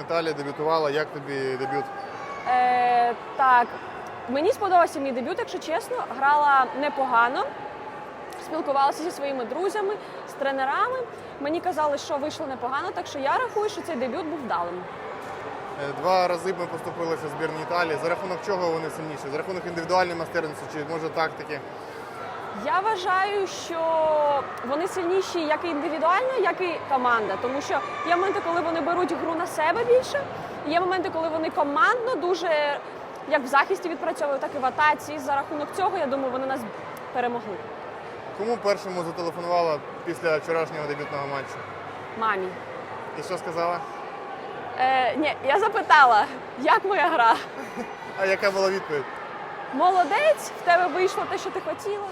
Італії, дебютувала. Як тобі дебют? Е, так, мені сподобався мій дебют, якщо чесно. Грала непогано, спілкувалася зі своїми друзями, з тренерами. Мені казали, що вийшло непогано, так що я рахую, що цей дебют був вдалим. Е, Два рази ми поступилися в збірній Італії. За рахунок чого вони сильніші? За рахунок індивідуальної майстерності чи може тактики? Я вважаю, що вони сильніші як і індивідуально, як і команда. Тому що є моменти, коли вони беруть гру на себе більше. Є моменти, коли вони командно дуже як в захисті відпрацьовують, так і в атаці. І За рахунок цього, я думаю, вони нас перемогли. Кому першому зателефонувала після вчорашнього дебютного матчу? Мамі. І що сказала? Е, ні, я запитала, як моя гра. А яка була відповідь? Молодець, в тебе вийшло те, що ти хотіла.